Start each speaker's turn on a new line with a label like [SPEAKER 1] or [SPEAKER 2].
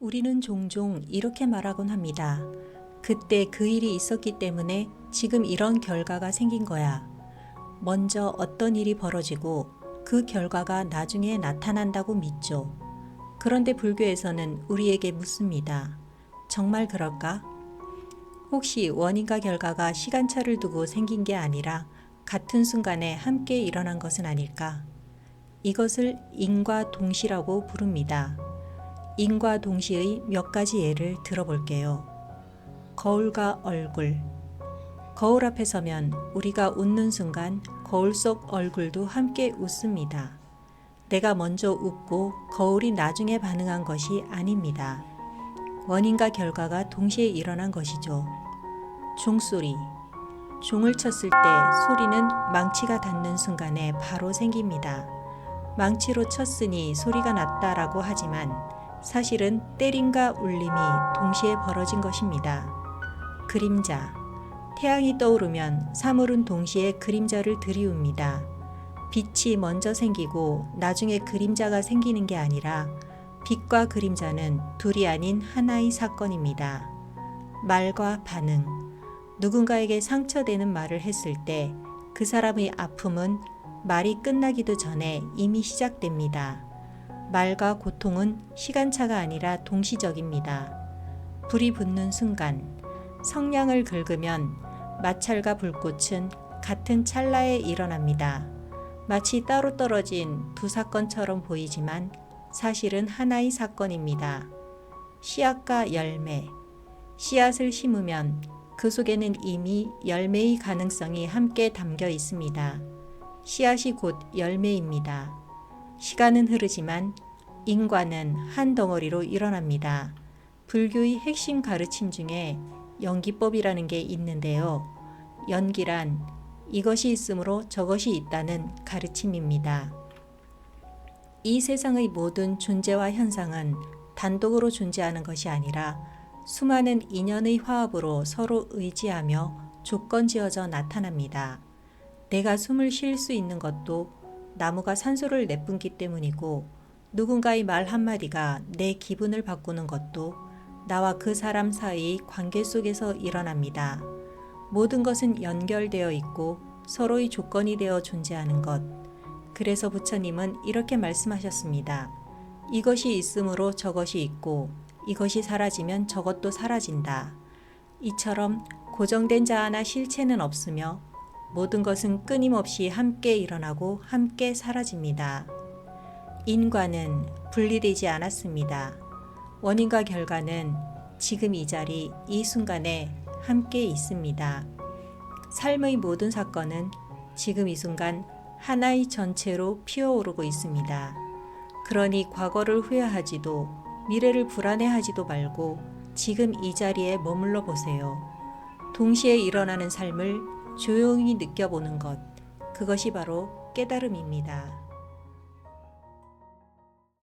[SPEAKER 1] 우리는 종종 이렇게 말하곤 합니다. 그때 그 일이 있었기 때문에 지금 이런 결과가 생긴 거야. 먼저 어떤 일이 벌어지고 그 결과가 나중에 나타난다고 믿죠. 그런데 불교에서는 우리에게 묻습니다. 정말 그럴까? 혹시 원인과 결과가 시간차를 두고 생긴 게 아니라 같은 순간에 함께 일어난 것은 아닐까? 이것을 인과 동시라고 부릅니다. 인과 동시의 몇 가지 예를 들어볼게요. 거울과 얼굴. 거울 앞에 서면 우리가 웃는 순간 거울 속 얼굴도 함께 웃습니다. 내가 먼저 웃고 거울이 나중에 반응한 것이 아닙니다. 원인과 결과가 동시에 일어난 것이죠. 종소리. 종을 쳤을 때 소리는 망치가 닿는 순간에 바로 생깁니다. 망치로 쳤으니 소리가 났다라고 하지만 사실은 때림과 울림이 동시에 벌어진 것입니다. 그림자. 태양이 떠오르면 사물은 동시에 그림자를 들이웁니다. 빛이 먼저 생기고 나중에 그림자가 생기는 게 아니라 빛과 그림자는 둘이 아닌 하나의 사건입니다. 말과 반응. 누군가에게 상처되는 말을 했을 때 그 사람의 아픔은 말이 끝나기도 전에 이미 시작됩니다. 말과 고통은 시간차가 아니라 동시적입니다. 불이 붙는 순간, 성냥을 긁으면 마찰과 불꽃은 같은 찰나에 일어납니다. 마치 따로 떨어진 두 사건처럼 보이지만 사실은 하나의 사건입니다. 씨앗과 열매. 씨앗을 심으면 그 속에는 이미 열매의 가능성이 함께 담겨 있습니다. 씨앗이 곧 열매입니다. 시간은 흐르지만 인과는 한 덩어리로 일어납니다. 불교의 핵심 가르침 중에 연기법이라는 게 있는데요. 연기란 이것이 있으므로 저것이 있다는 가르침입니다. 이 세상의 모든 존재와 현상은 단독으로 존재하는 것이 아니라 수많은 인연의 화합으로 서로 의지하며 조건 지어져 나타납니다. 내가 숨을 쉴 수 있는 것도 나무가 산소를 내뿜기 때문이고 누군가의 말 한마디가 내 기분을 바꾸는 것도 나와 그 사람 사이의 관계 속에서 일어납니다. 모든 것은 연결되어 있고 서로의 조건이 되어 존재하는 것. 그래서 부처님은 이렇게 말씀하셨습니다. 이것이 있으므로 저것이 있고 이것이 사라지면 저것도 사라진다. 이처럼 고정된 자아나 실체는 없으며 모든 것은 끊임없이 함께 일어나고 함께 사라집니다. 인과는 분리되지 않았습니다. 원인과 결과는 지금 이 자리, 이 순간에 함께 있습니다. 삶의 모든 사건은 지금 이 순간 하나의 전체로 피어오르고 있습니다. 그러니 과거를 후회하지도 미래를 불안해하지도 말고 지금 이 자리에 머물러 보세요. 동시에 일어나는 삶을 조용히 느껴보는 것, 그것이 바로 깨달음입니다.